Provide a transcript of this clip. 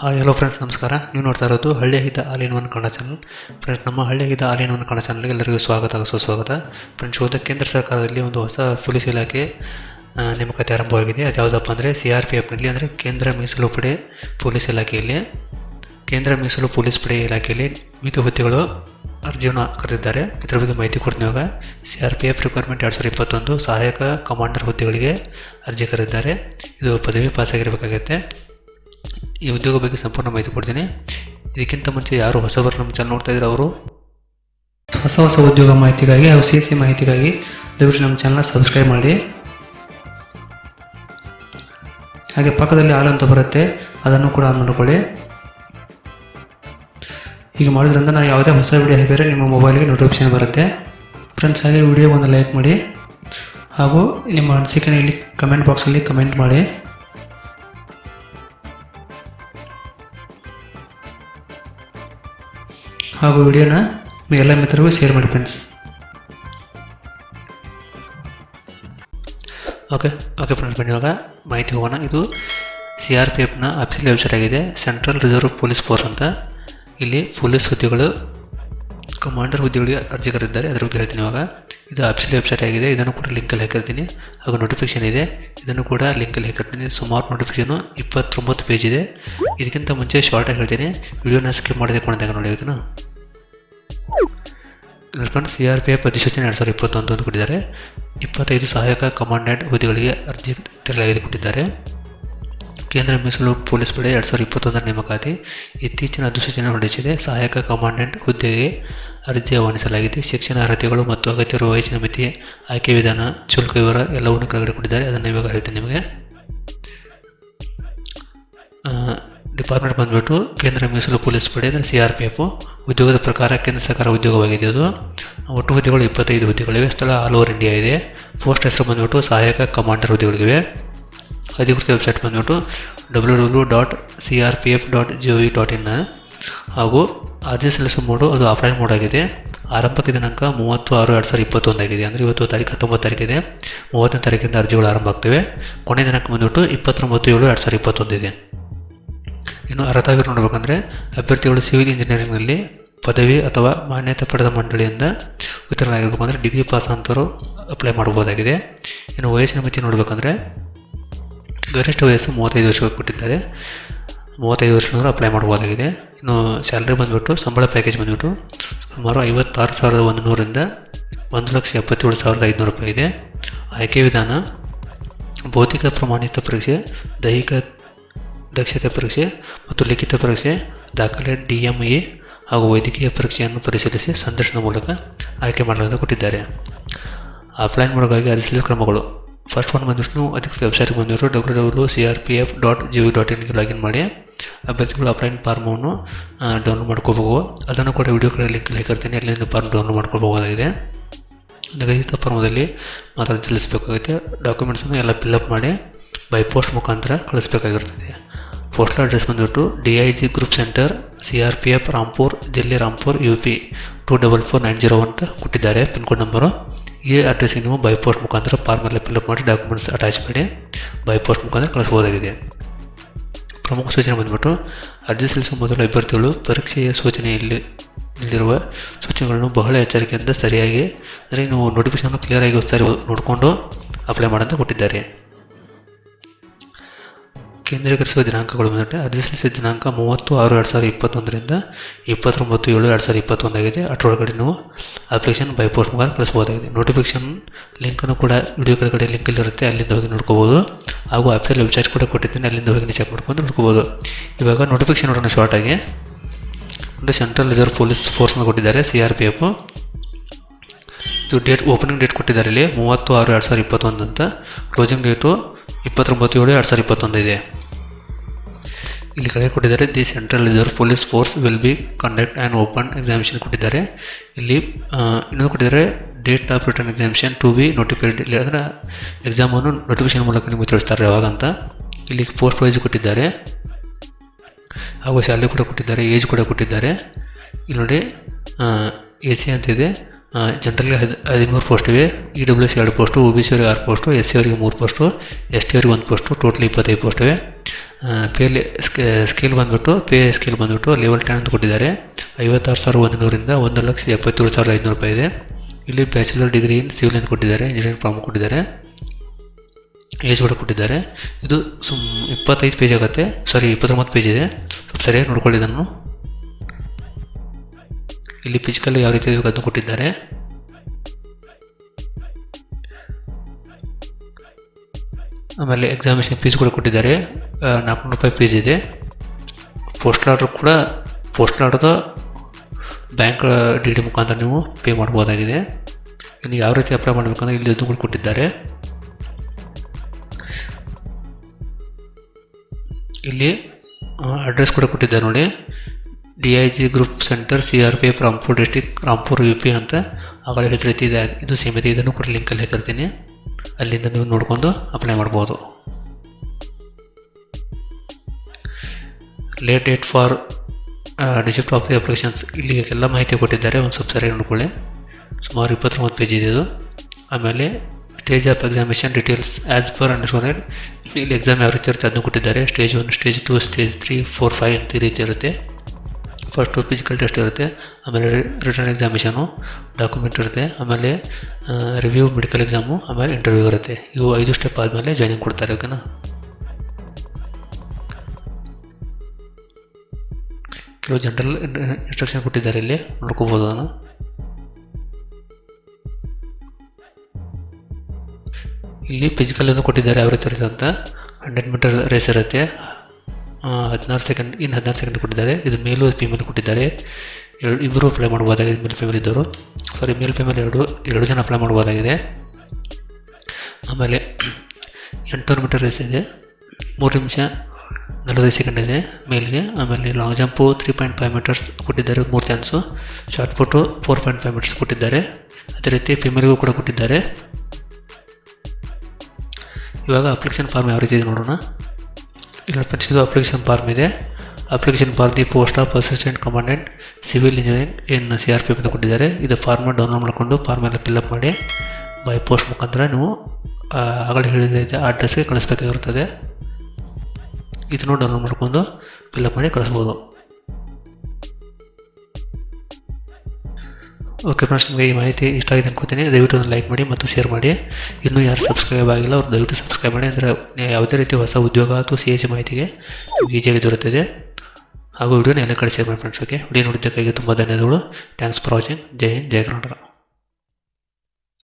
Hi hello friends ನಮಸ್ಕಾರ. ನೀವು ನೋಡ್ತಾ ಇರೋದು Halli Hita all in one Kannada channel friends ನಮ್ಮ ಹಳ್ಳಿ ಹಿತ ಆಲಿನ್ ಒನ್ ಕನ್ನಡ ಚಾನಲ್ಗೆ ಎಲ್ಲರಿಗೂ ಸ್ವಾಗತ, ಸುಸ್ವಾಗತ. ಫ್ರೆಂಡ್ಸ್ ಹೋದ ಕೇಂದ್ರ ಸರ್ಕಾರದಲ್ಲಿ ಒಂದು ಹೊಸ ಪೊಲೀಸ್ ಇಲಾಖೆ ನೇಮಕಾತಿ ಆರಂಭವಾಗಿದೆ ಅದು ಯಾವುದಪ್ಪ ಅಂದರೆ ಸಿ ಆರ್ ಪಿ ಎಫ್ನಲ್ಲಿ ಅಂದರೆ ಕೇಂದ್ರ ಮೀಸಲು ಪಡೆ ಪೊಲೀಸ್ ಇಲಾಖೆಯಲ್ಲಿ. ಕೇಂದ್ರ ಮೀಸಲು ಪೊಲೀಸ್ ಪಡೆ ಇಲಾಖೆಯಲ್ಲಿ ವಿವಿಧ ಹುದ್ದೆಗಳು ಅರ್ಜಿಯನ್ನು ಕರೆದಿದ್ದಾರೆ ಇದರ ಬಗ್ಗೆ ಮಾಹಿತಿ ಕೊಡ್ತೀನಿ ಇವಾಗ. C R P F requirement ಎರಡು ಸಾವಿರದ ಇಪ್ಪತ್ತೊಂದು ಸಹಾಯಕ ಕಮಾಂಡರ್ ಹುದ್ದೆಗಳಿಗೆ ಅರ್ಜಿ ಕರೆದಿದ್ದಾರೆ ಇದು ಪದವಿ ಪಾಸಾಗಿರಬೇಕಾಗತ್ತೆ ಈ ಉದ್ಯೋಗ ಬಗ್ಗೆ ಸಂಪೂರ್ಣ ಮಾಹಿತಿ ಕೊಡ್ತೀನಿ. ಇದಕ್ಕಿಂತ ಮುಂಚೆ ಯಾರು ಹೊಸಬರು ನಮ್ಮ ಚಾನಲ್ ನೋಡ್ತಾ ಇದ್ದಾರೆ ಅವರು ಹೊಸ ಹೊಸ ಉದ್ಯೋಗ ಮಾಹಿತಿಗಾಗಿ ಹಾಗೂ ಸಿ ಸಿ ಮಾಹಿತಿಗಾಗಿ ದಯವಿಟ್ಟು ನಮ್ಮ ಚಾನಲ್ನ ಸಬ್ಸ್ಕ್ರೈಬ್ ಮಾಡಿ. ಹಾಗೆ ಪಕ್ಕದಲ್ಲಿ ಆಲ್ ಅಂತ ಬರುತ್ತೆ, ಅದನ್ನು ಕೂಡ ಆನ್ ಹೀಗೆ ಮಾಡೋದ್ರಿಂದ ನಾನು ಯಾವುದೇ ಹೊಸ ವಿಡಿಯೋ ಹಾಕಿದರೆ ನಿಮ್ಮ ಮೊಬೈಲ್ಗೆ ನೋಟಿಫಿಕೇಶನ್ ಬರುತ್ತೆ. ಫ್ರೆಂಡ್ಸ್ ಹಾಗೆ ವಿಡಿಯೋ ಒಂದು ಲೈಕ್ ಮಾಡಿ. ಹಾಗೂ ನಿಮ್ಮ ಅನಿಸಿಕೆನ ಇಲ್ಲಿ ಕಮೆಂಟ್ ಬಾಕ್ಸಲ್ಲಿ ಕಮೆಂಟ್ ಮಾಡಿ. ಹಾಗೂ ವಿಡಿಯೋನ ಎಲ್ಲ ಮಿತ್ರರಿಗೂ ಶೇರ್ ಮಾಡಿ ಫ್ರೆಂಡ್ಸ್ ಓಕೆ ಓಕೆ ಫ್ರೆಂಡ್ಸ್ ಬನ್ನಿ ಇವಾಗ ಮಾಹಿತಿ ಹೋಗೋಣ. ಇದು ಸಿ ಆರ್ ಪಿ ಎಫ್ನ ಅಫಿಷಿಯಲ್ ವೆಬ್ಸೈಟ್ ಆಗಿದೆ. ಸೆಂಟ್ರಲ್ ರಿಸರ್ವ್ ಪೊಲೀಸ್ ಫೋರ್ಸ್ ಅಂತ. ಇಲ್ಲಿ ಪೊಲೀಸ್ ಹುದ್ದೆಗಳು ಕಮಾಂಡರ್ ಹುದ್ದೆಗಳಿಗೆ ಅರ್ಜಿ ಕರೆದಿದ್ದಾರೆ. ಅದ್ರ ಬಗ್ಗೆ ಹೇಳ್ತೀನಿ ಇವಾಗ. ಇದು ಅಫಿಷಿಯಲ್ ವೆಬ್ಸೈಟ್ ಆಗಿದೆ. ಇದನ್ನು ಕೂಡ ಲಿಂಕಲ್ಲಿ ಹಾಕಿರ್ತೀನಿ. ಹಾಗೂ ನೋಟಿಫಿಕೇಶನ್ ಇದೆ. ಇದನ್ನು ಕೂಡ ಲಿಂಕಲ್ಲಿ ಹಾಕಿರ್ತೀನಿ. ಸುಮಾರು ನೋಟಿಫಿಕೇಷನು ಇಪ್ಪತ್ತೊಂಬತ್ತು ಪೇಜ್ ಇದೆ. ಇದಕ್ಕಿಂತ ಮುಂಚೆ ಶಾರ್ಟಾಗಿ ಹೇಳ್ತೀನಿ. ವಿಡಿಯೋನ ಸ್ಕಿಪ್ ಮಾಡಿದೆ ಕೊಡ್ದಾಗ ನೋಡಿ friends C R P F ಅಧಿಸೂಚನೆ ಎರಡು ಸಾವಿರದ ಇಪ್ಪತ್ತೊಂದು ಅಂತ ಕೊಟ್ಟಿದ್ದಾರೆ. ಇಪ್ಪತ್ತೈದು ಸಹಾಯಕ ಕಮಾಂಡೆಂಟ್ ಹುದ್ದೆಗಳಿಗೆ ಅರ್ಜಿ ತೆರಳಾಗಿದೆ ಕೊಟ್ಟಿದ್ದಾರೆ ಕೇಂದ್ರ ಮೀಸಲು ಪೊಲೀಸ್ ಪಡೆ ಎರಡು ಸಾವಿರದ ಇಪ್ಪತ್ತೊಂದರ ನೇಮಕಾತಿ ಇತ್ತೀಚಿನ ಅಧಿಸೂಚನೆ ಹೊರಡಿಸಿದೆ. ಸಹಾಯಕ ಕಮಾಂಡೆಂಟ್ ಹುದ್ದೆಗೆ ಅರ್ಜಿ ಆಹ್ವಾನಿಸಲಾಗಿದೆ. ಶಿಕ್ಷಣ ಅರ್ಹತೆಗಳು ಮತ್ತು ಅಗತ್ಯವಿರುವ ವಯಸ್ಸಿನ ಮಿತಿ, ಆಯ್ಕೆ ವಿಧಾನ, ಶುಲ್ಕ ವಿವರ ಎಲ್ಲವನ್ನು ಕೆಳಗಡೆ ಕೊಟ್ಟಿದ್ದಾರೆ. ಅದನ್ನು ಇವಾಗ ಹೇಳ್ತೀನಿ ನಿಮಗೆ. ಡಿಪಾರ್ಟ್ಮೆಂಟ್ ಬಂದ್ಬಿಟ್ಟು ಕೇಂದ್ರ ಮೀಸಲು ಪೊಲೀಸ್ ಪಡೆ ಅಂದರೆ ಸಿ ಆರ್ ಪಿ ಎಫ್ ಉದ್ಯೋಗದ ಪ್ರಕಾರ ಕೇಂದ್ರ ಸರ್ಕಾರ ಉದ್ಯೋಗವಾಗಿದೆ ಅದು. ಒಟ್ಟು ಹುದ್ದೆಗಳು ಇಪ್ಪತ್ತೈದು ಹುದ್ದೆಗಳಿವೆ. ಸ್ಥಳ ಆಲ್ ಓವರ್ ಇಂಡಿಯಾ ಇದೆ. ಪೋಸ್ಟ್ ಹೆಸರು ಬಂದ್ಬಿಟ್ಟು ಸಹಾಯಕ ಕಮಾಂಡರ್ ಹುದ್ದೆಗಳಿವೆ. ಅಧಿಕೃತ ವೆಬ್ಸೈಟ್ ಬಂದ್ಬಿಟ್ಟು W W dot C R P F dot G V dot in ಹಾಗೂ ಅರ್ಜಿ ಸಲ್ಲಿಸುವ ಮೋಡು ಅದು ಆಫ್ಲೈನ್ ಮೋಡ್ ಆಗಿದೆ. ಆರಂಭಕ್ಕೆ ದಿನಾಂಕ ಮೂವತ್ತು ಆರು ಎರಡು ಸಾವಿರದ ಇಪ್ಪತ್ತೊಂದಾಗಿದೆ ಅಂದರೆ ಇವತ್ತು ತಾರೀಕು ಹತ್ತೊಂಬತ್ತು ತಾರೀಕಿದೆ ಮೂವತ್ತನೇ ತಾರೀಕಿಂದ ಅರ್ಜಿಗಳು ಆರಂಭ ಆಗ್ತವೆ. ಕೊನೆಯ ದಿನಾಂಕ ಬಂದ್ಬಿಟ್ಟು ಇಪ್ಪತ್ತೊಂಬತ್ತು ಏಳು ಎರಡು ಸಾವಿರದ ಇಪ್ಪತ್ತೊಂದಿದೆ ಇನ್ನು ಅರ್ಹತಾಗಿ ನೋಡಬೇಕಂದ್ರೆ ಅಭ್ಯರ್ಥಿಗಳು ಸಿವಿಲ್ ಇಂಜಿನಿಯರಿಂಗ್ನಲ್ಲಿ ಪದವಿ ಅಥವಾ ಮಾನ್ಯತೆ ಪಡೆದ ಮಂಡಳಿಯಿಂದ ಉತ್ತೀರ್ಣರಾಗಿರ್ಬೇಕು ಅಂದರೆ ಡಿಗ್ರಿ ಪಾಸ್ ಅಂತವರು ಅಪ್ಲೈ ಮಾಡ್ಬೋದಾಗಿದೆ ಇನ್ನು ವಯಸ್ಸಿನ ಮಿತಿ ನೋಡಬೇಕಂದ್ರೆ ಗರಿಷ್ಠ ವಯಸ್ಸು ಮೂವತ್ತೈದು ವರ್ಷಕ್ಕೆ ಕೊಟ್ಟಿದ್ದಾರೆ. ಮೂವತ್ತೈದು ವರ್ಷದವರು ಅಪ್ಲೈ ಮಾಡ್ಬೋದಾಗಿದೆ ಇನ್ನು ಸ್ಯಾಲ್ರಿ ಬಂದುಬಿಟ್ಟು, ಸಂಬಳ ಪ್ಯಾಕೇಜ್ ಬಂದುಬಿಟ್ಟು ಸುಮಾರು ಐವತ್ತಾರು ಸಾವಿರದ ಒಂದು ನೂರಿಂದ ಒಂದು ಲಕ್ಷ ಎಪ್ಪತ್ತೇಳು ಸಾವಿರದ ಐದುನೂರು ರೂಪಾಯಿ ಇದೆ. ಆಯ್ಕೆ ವಿಧಾನ, ಭೌತಿಕ ಪ್ರಮಾಣಿತ ಪರೀಕ್ಷೆ, ದೈಹಿಕ ದಕ್ಷತೆ ಪರೀಕ್ಷೆ ಮತ್ತು ಲಿಖಿತ ಪರೀಕ್ಷೆ, ದಾಖಲೆ, ಡಿ ಎಂ ಇ ಹಾಗೂ ವೈದ್ಯಕೀಯ ಪರೀಕ್ಷೆಯನ್ನು ಪರಿಶೀಲಿಸಿ ಸಂದರ್ಶನ ಮೂಲಕ ಆಯ್ಕೆ ಮಾಡಲಾಗಿದೆ ಕೊಟ್ಟಿದ್ದಾರೆ. ಆಫ್ಲೈನ್ ಮೂಲಕವಾಗಿ ಅರ್ಜಿಸಲು ಕ್ರಮಗಳು. ಫಸ್ಟ್ ಒನ್ ಬಂದಷ್ಟು ಅಧಿಕೃತ ವೆಬ್ಸೈಟ್ಗೆ ಬಂದಿರೋ W W C R P F dot G V dot ಇನ್ಗೆ login ಮಾಡಿ. ಅಭ್ಯರ್ಥಿಗಳು ಆಫ್ಲೈನ್ ಫಾರ್ಮನ್ನು ಡೌನ್ಲೋಡ್ ಮಾಡ್ಕೋಬೋದು ಅದನ್ನು ಕೂಡ ವಿಡಿಯೋ ಕಡೆ ಲಿಂಕ್ ಹಾಕಿರ್ತೀನಿ. ಅಲ್ಲಿಂದ ಫಾರ್ಮ್ ಡೌನ್ಲೋಡ್ ಮಾಡ್ಕೋಬಹುದಾಗಿದೆ ನಿಗದಿತ ಫಾರ್ಮದಲ್ಲಿ ಮಾತ್ರ ತಿಳಿಸಬೇಕಾಗುತ್ತೆ. ಡಾಕ್ಯುಮೆಂಟ್ಸನ್ನು ಎಲ್ಲ ಫಿಲ್ಅಪ್ ಮಾಡಿ, ಬೈ ಪೋಸ್ಟ್ ಮುಖಾಂತರ ಕಳಿಸ್ಬೇಕಾಗಿರ್ತದೆ. ಪೋಸ್ಟಲ್ ಅಡ್ರೆಸ್ ಬಂದುಬಿಟ್ಟು D I G group center, C R P F Rampur ಜಿಲ್ಲೆ Rampur U P. Two double four nine zero ಅಂತ ಕೊಟ್ಟಿದ್ದಾರೆ ಪಿನ್ ಕೋಡ್ ನಂಬರು. ಈ ಅಡ್ರೆಸ್ಗೆ ನೀವು ಬೈ ಪೋಸ್ಟ್ ಮುಖಾಂತರ ಫಾರ್ಮಲ್ಲಿ ಫಿಲ್ಅಪ್ ಮಾಡಿ ಡಾಕ್ಯುಮೆಂಟ್ಸ್ ಅಟ್ಯಾಚ್ ಮಾಡಿ ಬೈ ಪೋಸ್ಟ್ ಮುಖಾಂತರ ಕಳಿಸ್ಬೋದಾಗಿದೆ. ಪ್ರಮುಖ ಸೂಚನೆ ಬಂದ್ಬಿಟ್ಟು ಅರ್ಜಿ ಸಲ್ಲಿಸುವ ಮೊದಲು ಅಭ್ಯರ್ಥಿಗಳು ಪರೀಕ್ಷೆಯ ಸೂಚನೆಯಲ್ಲಿ ಇಲ್ಲಿರುವ ಸೂಚನೆಗಳನ್ನು ಬಹಳ ಎಚ್ಚರಿಕೆಯಿಂದ ಸರಿಯಾಗಿ, ಅಂದರೆ ನೀವು ನೋಟಿಫಿಕೇಶನ್ ಕ್ಲಿಯರಾಗಿ ಸರಿ ನೋಡಿಕೊಂಡು ಅಪ್ಲೈ ಮಾಡಂತ ಕೊಟ್ಟಿದ್ದಾರೆ. ಕೇಂದ್ರೀಕರಿಸುವ ದಿನಾಂಕಗಳು ಬಂದಂತೆ ಅರ್ಜಿ ಸಲ್ಲಿಸಿದ ದಿನಾಂಕ ಮೂವತ್ತು ಆರು ಎರಡು ಸಾವಿರದ ಇಪ್ಪತ್ತೊಂದರಿಂದ ಇಪ್ಪತ್ತೊಂಬತ್ತು ಏಳು ಎರಡು ಸಾವಿರದ ಇಪ್ಪತ್ತೊಂದಾಗಿದೆ. ಅದರೊಳಗಡೆ ನೀವು ಅಪ್ಲಿಕೇಶನ್ ಬೈ ಪೋಸ್ಟ್ ಮುಖಾಂತರ ಕಳಿಸ್ಬೋದಾಗಿದೆ. ನೋಟಿಫಿಕೇಶನ್ ಲಿಂಕನ್ನು ಕೂಡ ವಿಡಿಯೋ ಕೆಳಗಡೆ ಲಿಂಕಲ್ಲಿರುತ್ತೆ ಅಲ್ಲಿಂದ ಹೋಗಿ ನೋಡ್ಕೋಬೋದು ಹಾಗೂ ಅಫಿಷಿಯಲ್ ವೆಬ್ಸೈಟ್ ಕೂಡ ಕೊಟ್ಟಿದ್ದೀನಿ. ಅಲ್ಲಿಂದ ಹೋಗಿ ಚೆಕ್ ಮಾಡ್ಕೊಂಡು ನೋಡ್ಕೋಬೋದು ಇವಾಗ ನೋಟಿಫಿಕೇಶನ್ ನೋಡೋಣ ಶಾರ್ಟಾಗಿ ಅಂದರೆ ಸೆಂಟ್ರಲ್ ರಿಸರ್ವ್ ಪೊಲೀಸ್ ಫೋರ್ಸ್ನ ಕೊಟ್ಟಿದ್ದಾರೆ ಸಿ ಆರ್ ಪಿ ಎಫ್ ಇದು ಡೇಟ್ ಓಪನಿಂಗ್ ಡೇಟ್ ಕೊಟ್ಟಿದ್ದಾರೆ ಇಲ್ಲಿ. ಮೂವತ್ತು ಆರು ಎರಡು ಸಾವಿರದ ಇಪ್ಪತ್ತೊಂದು ಅಂತ. ಕ್ಲೋಸಿಂಗ್ ಡೇಟು ಇಪ್ಪತ್ತೊಂಬತ್ತು ಏಳು ಎರಡು ಸಾವಿರದ ಇಪ್ಪತ್ತೊಂದು ಇದೆ. ಇಲ್ಲಿ ಕರೆ ಕೊಟ್ಟಿದ್ದಾರೆ the central reserve police force will be conduct and open examination ಕೊಟ್ಟಿದ್ದಾರೆ. ಇಲ್ಲಿ ಇನ್ನೊಂದು ಕೊಟ್ಟಿದ್ದಾರೆ date of return examination to be notified ಇಲ್ಲಿ ಅಂದರೆ ಎಕ್ಸಾಮನ್ನು ನೋಟಿಫಿಕೇಶನ್ ಮೂಲಕ ನಿಮಗೆ ತಿಳಿಸ್ತಾರೆ ಯಾವಾಗ ಅಂತ. ಇಲ್ಲಿ ಪೋಸ್ಟ್ ವೈಸ್ ಕೊಟ್ಟಿದ್ದಾರೆ. ಹಾಗೂ ಸ್ಯಾಲ್ರಿ ಕೂಡ ಕೊಟ್ಟಿದ್ದಾರೆ ಏಜ್ ಕೂಡ ಕೊಟ್ಟಿದ್ದಾರೆ. ಇಲ್ಲಿ ನೋಡಿ ಎ ಸಿ ಅಂತಿದೆ ಜನರಲ್ಗೆ ಹದ್, ಹದಿಮೂರು ಪೋಸ್ಟ್ ಇವೆ. ಇ ಡಬ್ಲ್ಯೂ ಸಿ ಎರಡು ಪೋಸ್ಟು ಒ ಬಿ ಸಿ ಅವರಿಗೆ ಆರು ಪೋಸ್ಟು ಎಸ್ ಸಿ ಅವರಿಗೆ ಮೂರು ಪೋಸ್ಟು ಎಸ್ ಟಿ ಅವರಿಗೆ ಒಂದು ಪೋಸ್ಟು ಟೋಟಲ್ ಇಪ್ಪತ್ತೈದು ಪೋಸ್ಟ್ ಇವೆ. ಪೇಲಿ ಸ್ಕೇಲ್ ಬಂದುಬಿಟ್ಟು ಪೇ ಸ್ಕೇಲ್ ಬಂದುಬಿಟ್ಟು ಲೆವೆಲ್ ಟೆನ್ ಅಂತ ಕೊಟ್ಟಿದ್ದಾರೆ. ಐವತ್ತಾರು ಸಾವಿರ ಒಂದುನೂರಿಂದ ಒಂದು ಲಕ್ಷ ಎಪ್ಪತ್ತೇಳು ಸಾವಿರದ ಐದುನೂರು ರೂಪಾಯಿ ಇದೆ. ಇಲ್ಲಿ ಬ್ಯಾಚುಲರ್ ಡಿಗ್ರಿ ಇನ್ ಸಿವಿಲ್ ಅಂತ ಕೊಟ್ಟಿದ್ದಾರೆ ಇಂಜಿನಿಯರಿಂಗ್ ಫಾರ್ಮ್ ಕೊಟ್ಟಿದ್ದಾರೆ. ಏಜ್ ಕೂಡ ಕೊಟ್ಟಿದ್ದಾರೆ. ಇದು ಸುಮ್ ಇಪ್ಪತ್ತೈದು ಪೇಜ್ ಆಗುತ್ತೆ. ಸಾರಿ ಇಪ್ಪತ್ತೊಂಬತ್ತು ಪೇಜ್ ಇದೆ. ಸ್ವಲ್ಪ ಸರಿಯಾಗಿ ನೋಡ್ಕೊಳ್ಳಿ ಇದನ್ನು. ಇಲ್ಲಿ ಫಿಸಿಕಲ್ ಯಾವ ರೀತಿ ಬೇಕು ಅದನ್ನು ಕೊಟ್ಟಿದ್ದಾರೆ. ಆಮೇಲೆ ಎಕ್ಸಾಮಿನೇಷನ್ ಫೀಸ್ ಕೂಡ ಕೊಟ್ಟಿದ್ದಾರೆ. ನಾಲ್ಕುನೂರು ರೂಪಾಯಿ ಫೀಸ್ ಇದೆ. ಪೋಸ್ಟಲ್ ಆರ್ಡರ್ ಕೂಡ ಪೋಸ್ಟ್ ಆರ್ಡ್ರದ ಬ್ಯಾಂಕ್ ಡಿ ಡಿ ಮುಖಾಂತರ ನೀವು ಪೇ ಮಾಡ್ಬೋದಾಗಿದೆ ಇನ್ನು ಯಾವ ರೀತಿ ಅಪ್ಲೈ ಮಾಡಬೇಕಂದ್ರೆ ಇಲ್ಲಿ ದುಡ್ಡು ಕೊಟ್ಟಿದ್ದಾರೆ. ಇಲ್ಲಿ ಅಡ್ರೆಸ್ ಕೂಡ ಕೊಟ್ಟಿದ್ದಾರೆ ನೋಡಿ. D I G group center C R P F Rampur district Rampur U P ಅಂತ ಆಗ ಹೇಳಿದ ರೀತಿ ಇದೆ. ಇದು ಸೇಮ್ ಇದೆ ಇದನ್ನು ಕೂಡ ಲಿಂಕಲ್ಲಿ ಹಾಕಿರ್ತೀನಿ ಅಲ್ಲಿಂದ ನೀವು ನೋಡ್ಕೊಂಡು ಅಪ್ಲೈ ಮಾಡ್ಬೋದು. Late date for receipt of the applications ಇಲ್ಲಿ ಎಲ್ಲ ಮಾಹಿತಿ ಕೊಟ್ಟಿದ್ದಾರೆ. ಒಂದು ಸ್ವಲ್ಪ ಸರಿಯಾಗಿ ನೋಡ್ಕೊಳ್ಳಿ. ಸುಮಾರು ಇಪ್ಪತ್ತೊಂಬತ್ತು ಪೇಜ್ ಇದೆ ಇದು. ಆಮೇಲೆ stage of examination details as per ಅಂಡರ್ಸ್ಕೊಂಡ್ರೆ ಇಲ್ಲಿ ಎಕ್ಸಾಮ್ ಯಾವ ರೀತಿ ಇರುತ್ತೆ ಅದನ್ನು ಕೊಟ್ಟಿದ್ದಾರೆ. Stage one stage two stage three four five ಅಂತ ಈ ರೀತಿ ಇರುತ್ತೆ. ಫಸ್ಟು ಫಿಸಿಕಲ್ ಟೆಸ್ಟ್ ಇರುತ್ತೆ. ಆಮೇಲೆ ರಿಟರ್ನ್ ಎಕ್ಸಾಮಿಷನು ಡಾಕ್ಯುಮೆಂಟ್ ಇರುತ್ತೆ. ಆಮೇಲೆ ರಿವ್ಯೂ ಮೆಡಿಕಲ್ ಎಕ್ಸಾಮು ಆಮೇಲೆ ಇಂಟರ್ವ್ಯೂ ಇರುತ್ತೆ. ಇವು ಐದು ಸ್ಟೆಪ್ ಆದಮೇಲೆ ಜಾಯ್ನಿಂಗ್ ಕೊಡ್ತಾರೆ ಓಕೆನಾ ಕೆಲವು ಜನರಲ್ ಇನ್ಸ್ಟ್ರಕ್ಷನ್ ಕೊಟ್ಟಿದ್ದಾರೆ ಇಲ್ಲಿ, ನೋಡ್ಕೋಬೋದು ಅದನ್ನು. ಇಲ್ಲಿ ಫಿಸಿಕಲ್ ಅನ್ನು ಕೊಟ್ಟಿದ್ದಾರೆ ಯಾವ ರೀತಿ ಅಂತ. ಹಂಡ್ರೆಡ್ ಮೀಟರ್ ರೇಸ್ ಇರುತ್ತೆ. ಹದಿನಾರು ಸೆಕೆಂಡ್ ಇನ್ನು ಹದಿನಾರು ಸೆಕೆಂಡ್ ಕೊಟ್ಟಿದ್ದಾರೆ. ಇದು ಮೇಲು ಫೀಮೇಲ್ ಕೊಟ್ಟಿದ್ದಾರೆ. ಎರಡು ಇಬ್ಬರು ಅಪ್ಲೈ ಮಾಡ್ಬೋದಾಗಿದೆ ಮೇಲ್ ಫೀಮೇಲ್ ಇದ್ದವರು. ಸಾರಿ ಮೇಲ್ ಫೀಮೇಲ್ ಎರಡು ಎರಡು ಜನ ಅಪ್ಲೈ ಮಾಡ್ಬೋದಾಗಿದೆ. ಆಮೇಲೆ ಎಂಟುನೂರು ಮೀಟರ್ ರೇಸ್ ಇದೆ. ಮೂರು ನಿಮಿಷ ನಲವತ್ತೈದು ಸೆಕೆಂಡ್ ಇದೆ, ಮೇಲ್ಗೆ, ಆಮೇಲೆ long jump three point five meters ಕೊಟ್ಟಿದ್ದಾರೆ ಮೂರು chance shot put four point five meters ಕೊಟ್ಟಿದ್ದಾರೆ. ಅದೇ ರೀತಿ ಫಿಮೇಲ್ಗೂ ಕೂಡ ಕೊಟ್ಟಿದ್ದಾರೆ. ಇವಾಗ ಅಪ್ಲಿಕೇಶನ್ ಫಾರ್ಮ್ ಯಾವ ರೀತಿ ಇದೆ ನೋಡೋಣ. ಇಲ್ಲ ಫ್ರೆಂಡ್ಸ್ ಅಪ್ಲಿಕೇಶನ್ ಫಾರ್ಮ್ ಇದೆ. Application for the post of assistant commandant civil engineering in C R P F ಅಂತ ಕೊಟ್ಟಿದ್ದಾರೆ. ಇದು ಫಾರ್ಮ್ ಡೌನ್ಲೋಡ್ ಮಾಡಿಕೊಂಡು ಫಾರ್ಮ್ ಎಲ್ಲ ಫಿಲ್ಅಪ್ ಮಾಡಿ ಬೈ ಪೋಸ್ಟ್ ಮುಖಾಂತರ ನೀವು ಆಗಲೇ ಹೇಳಿದ ಅಡ್ರೆಸ್ಗೆ ಕಳಿಸ್ಬೇಕಾಗಿರುತ್ತದೆ. ಇದನ್ನು ಡೌನ್ಲೋಡ್ ಮಾಡ್ಕೊಂಡು ಫಿಲ್ಅಪ್ ಮಾಡಿ ಕಳಿಸ್ಬೋದು. ಓಕೆ ಫ್ರೆಂಡ್ಸ್ ನಿಮಗೆ ಈ ಮಾಹಿತಿ ಇಷ್ಟ ಆಗಿದೆ ಅನ್ಕೋತೀನಿ. ದಯವಿಟ್ಟು ಒಂದು ಲೈಕ್ ಮಾಡಿ ಮತ್ತು ಶೇರ್ ಮಾಡಿ. ಇನ್ನೂ ಯಾರು ಸಬ್ಸ್ಕ್ರೈಬ್ ಆಗಿಲ್ಲ, ಅವ್ರು ದಯವಿಟ್ಟು ಸಬ್ಸ್ಕ್ರೈಬ್ ಮಾಡಿ. ಅಂದರೆ ಯಾವುದೇ ರೀತಿ ಹೊಸ ಉದ್ಯೋಗ ಅಥವಾ ಸಿ ಎಸ್ ಸಿ ಮಾಹಿತಿಗೆ ಈಜಿಯಾಗಿ ದೊರೆತಿದೆ. ಹಾಗೂ ವಿಡಿಯೋನ ಎಲ್ಲ ಕಡೆ ಶೇರ್ ಮಾಡಿ ಫ್ರೆಂಡ್ಸ್ ಓಕೆ ವಿಡಿಯೋ ನೋಡಿದ್ದಕ್ಕಾಗಿ ತುಂಬ ಧನ್ಯವಾದಗಳು. ಥ್ಯಾಂಕ್ಸ್ ಫಾರ್ ವಾಚಿಂಗ್ ಜೈ ಹಿಂದ್, ಜೈ ಕರ್ನಾಟಕ.